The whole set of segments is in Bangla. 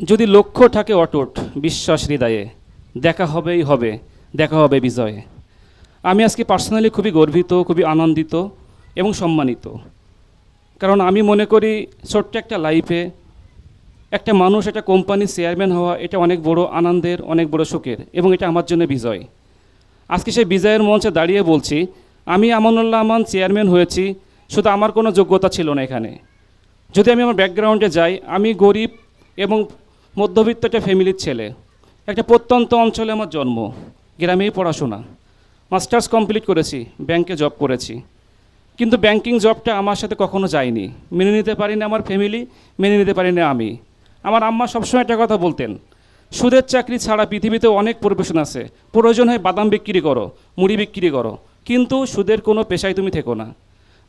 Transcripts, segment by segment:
যদি লক্ষ্য থাকে অটুট, বিশ্বাস হৃদয়ে, দেখা হবেই হবে, দেখা হবে বিজয়ে। আমি আজকে পার্সোনালি খুবই গর্বিত, খুবই আনন্দিত এবং সম্মানিত। কারণ আমি মনে করি ছোট্ট একটা লাইফে একটা মানুষ, একটা কোম্পানির চেয়ারম্যান হওয়া, এটা অনেক বড় আনন্দের, অনেক বড় সুখের এবং এটা আমার জন্য বিজয়। আজকে সেই বিজয়ের মঞ্চে দাঁড়িয়ে বলছি, আমি আমানুল্লাহ আমান চেয়ারম্যান হয়েছি, শুধু আমার কোনো যোগ্যতা ছিল না এখানে। যদি আমি আমার ব্যাকগ্রাউন্ডে যাই, আমি গরিব এবং মধ্যবিত্ত একটা ফ্যামিলির ছেলে। একটা প্রত্যন্ত অঞ্চলে আমার জন্ম। গ্রামেই পড়াশোনা। মাস্টার্স কমপ্লিট করেছি, ব্যাংকে জব করেছি। কিন্তু ব্যাংকিং জবটা আমার সাথে কখনো যায়নি। মেনে নিতে পারিনি আমার ফ্যামিলি, মেনে নিতে পারিনি আমি। আমার আম্মা সবসময় একটা কথা বলতেন, সুদের চাকরি ছাড়া পৃথিবীতে অনেক প্রফেশন আছে। প্রয়োজন হয় বাদাম বিক্রি করো, মুড়ি বিক্রি করো। কিন্তু সুদের কোনো পেশায় তুমি থেকো না।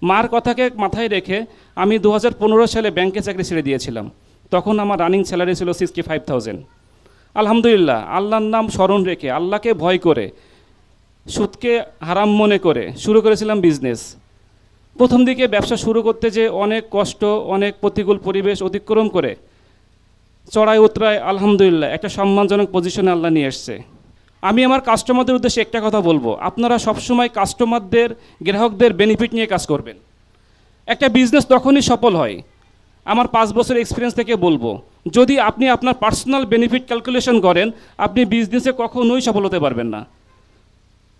মার কথাকে মাথায় রেখে আমি দু হাজার পনেরো সালে ব্যাংকে চাকরি ছেড়ে দিয়েছিলাম। তখন আমার রানিং স্যালারি ছিল সিক্সটি ফাইভ থাউজেন্ড আলহামদুলিল্লাহ, আল্লাহর নাম স্মরণ রেখে, আল্লাহকে ভয় করে, সুদকে হারাম মনে করে শুরু করেছিলাম বিজনেস প্রথম দিকে ব্যবসা শুরু করতে যে অনেক কষ্ট, অনেক প্রতিকূল পরিবেশ অতিক্রম করে চড়াই উতরায় আলহামদুলিল্লাহ একটা সম্মানজনক পজিশনে আল্লাহ নিয়ে এসছে। আমি আমার কাস্টমারদের উদ্দেশ্যে একটা কথা বলব, আপনারা সবসময় কাস্টমারদের গ্রাহকদের বেনিফিট নিয়ে কাজ করবেন। একটা বিজনেস তখনই সফল হয় আমার পাঁচ বছর এক্সপিরিয়েন্স থেকে বলব। যদি আপনি আপনার পার্সোনাল বেনিফিট ক্যালকুলেশন করেন, আপনি বিজনেসে কখনোই সফল হতে পারবেন না।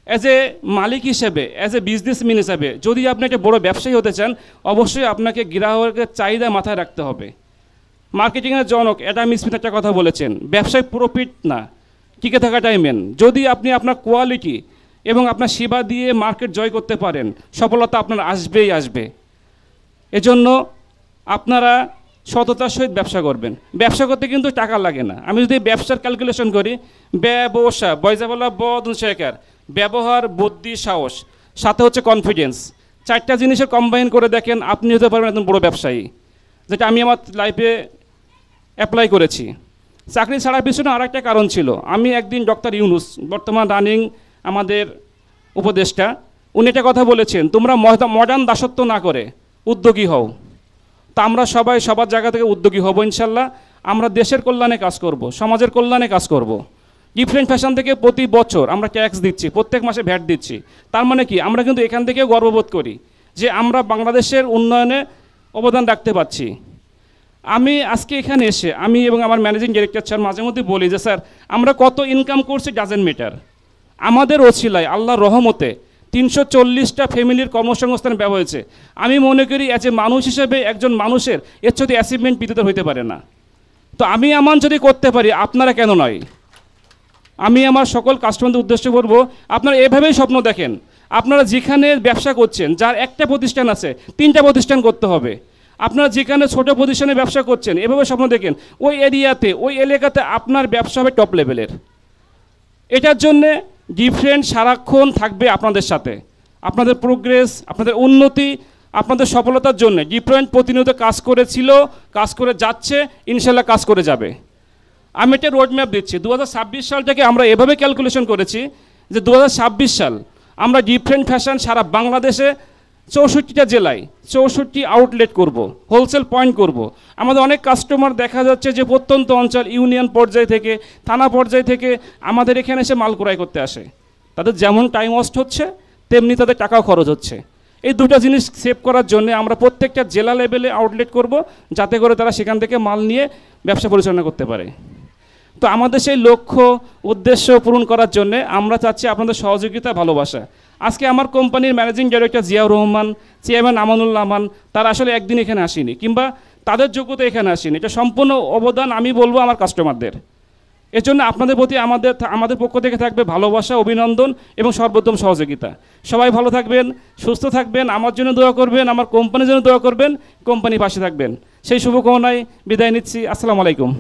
অ্যাজ এ মালিক হিসেবে অ্যাজ এ বিজনেসম্যান হিসেবে, যদি আপনি একটা বড় ব্যবসায়ী হতে চান, অবশ্যই আপনাকে গ্রাহকের চাহিদা মাথায় রাখতে হবে। মার্কেটিংয়ের জনক অ্যাডাম স্মিথ একটা কথা বলেছেন, ব্যবসায় প্রফিট না, টিকে থাকাটাই মেন যদি আপনি আপনার কোয়ালিটি এবং আপনার সেবা দিয়ে মার্কেট জয় করতে পারেন, সফলতা আপনার আসবেই আসবে। এজন্য আপনারা সততার সহিত ব্যবসা করবেন। ব্যবসা করতে কিন্তু টাকা লাগে না। আমি যদি ব্যবসার ক্যালকুলেশন করি, ব্যবসা বয়জাবলা বদ শেখার ব্যবহার, বুদ্ধি, সাহস, সাথে হচ্ছে কনফিডেন্স চারটা জিনিসের কম্বাইন করে দেখেন, আপনি হতে পারবেন একজন বড় ব্যবসায়ী, যেটা আমি আমার লাইফে অ্যাপ্লাই করেছি। চাকরি ছাড়ার পিছনে আরেকটা কারণ ছিল। আমি একদিন ডক্টর ইউনুস, বর্তমান রানিং আমাদের উপদেষ্টা, উনি একটা কথা বলেছেন, তোমরা মডার্ন দাসত্ব না করে উদ্যোগী হও। তা আমরা সবাই সবার জায়গা থেকে উদ্যোগী হব ইনশাল্লাহ। আমরা দেশের কল্যাণে কাজ করব, সমাজের কল্যাণে কাজ করব। ডিফারেন্ট ফ্যাশন থেকে প্রতি বছর আমরা ট্যাক্স দিচ্ছি, প্রত্যেক মাসে ভ্যাট দিচ্ছি। তার মানে কি? আমরা কিন্তু এখান থেকে গর্ববোধ করি যে আমরা বাংলাদেশের উন্নয়নে অবদান রাখতে পারছি। আমি আজকে এখানে এসে আমি এবং আমার ম্যানেজিং ডিরেক্টর স্যার মাঝে মধ্যে বলি যে, স্যার, আমরা কত ইনকাম করছি ডাজেন্ট মেটার আমাদের ওছিলায় আল্লাহর রহমতে তিনশো চল্লিশটা ফ্যামিলির কর্মসংস্থান ব্যবহার হয়েছে। আমি মনে করি অ্যাজ এ মানুষ হিসেবে একজন মানুষের এর সাথে অ্যাচিভমেন্ট পৃথিবীতে হইতে পারে না। তো আমি আমার যদি করতে পারি, আপনারা কেন নয়? আমি আমার সকল কাস্টমারদের উদ্দেশ্য করব আপনারা এভাবেই স্বপ্ন দেখেন। আপনারা যেখানে ব্যবসা করছেন, যার একটা প্রতিষ্ঠান আছে, তিনটা প্রতিষ্ঠান করতে হবে। আপনারা যেখানে ছোট প্রতিষ্ঠানে ব্যবসা করছেন, এভাবে স্বপ্ন দেখেন। ওই এরিয়াতে, ওই এলাকাতে আপনার ব্যবসা হবে টপ লেভেলের এটার জন্যে ডিফারেন্ট সারাক্ষণ থাকবে আপনাদের সাথে। আপনাদের প্রোগ্রেস আপনাদের উন্নতি, আপনাদের সফলতার জন্য ডিফারেন্ট প্রতিনিয়ত কাজ করেছিল, কাজ করে যাচ্ছে, ইনশাল্লাহ কাজ করে যাবে। আমি একটা রোড ম্যাপ দিচ্ছি দু সালটাকে আমরা এভাবে ক্যালকুলেশন করেছি যে দু হাজার ছাব্বিশ সাল আমরা ডিফারেন্ট ফ্যাশন সারা বাংলাদেশে চৌষট্টিটা জেলায় চৌষট্টি আউটলেট করব হোলসেল পয়েন্ট করব। আমাদের অনেক কাস্টমার দেখা যাচ্ছে যে প্রত্যন্ত অঞ্চল ইউনিয়ন পর্যায় থেকে, থানা পর্যায় থেকে আমাদের এখানে এসে মাল ক্রয় করতে আসে। তাদের যেমন টাইম ওয়েস্ট হচ্ছে, তেমনি তাদের টাকাও খরচ হচ্ছে। এই দুটো জিনিস সেভ করার জন্য আমরা প্রত্যেকটা জেলা লেভেলে আউটলেট করব, যাতে করে তারা সেখান থেকে মাল নিয়ে ব্যবসা পরিচালনা করতে পারে। তো আমাদের সেই লক্ষ্য, উদ্দেশ্য পূরণ করার জন্য আমরা চাচ্ছি আপনাদের সহযোগিতা, ভালোবাসা। আজকে আমার কোম্পানির managing director Ziaur Rahman, chairman Amanullah Aman তারা আসলে একদিন এখানে আসেনি কিংবা তাদের যোগ্যতা এখানে আসেনি। এটা সম্পূর্ণ অবদান আমি বলব আমার কাস্টমারদের। এর জন্য আপনাদের প্রতি আমাদের আমাদের পক্ষ থেকে থাকবে ভালোবাসা, অভিনন্দন এবং সর্বোত্তম সহযোগিতা। সবাই ভালো থাকবেন, সুস্থ থাকবেন, আমার জন্য দোয়া করবেন, আমার কোম্পানির জন্য দোয়া করবেন কোম্পানি পাশে থাকবেন। সেই শুভকামনায় বিদায় নিচ্ছি। আসসালামু আলাইকুম।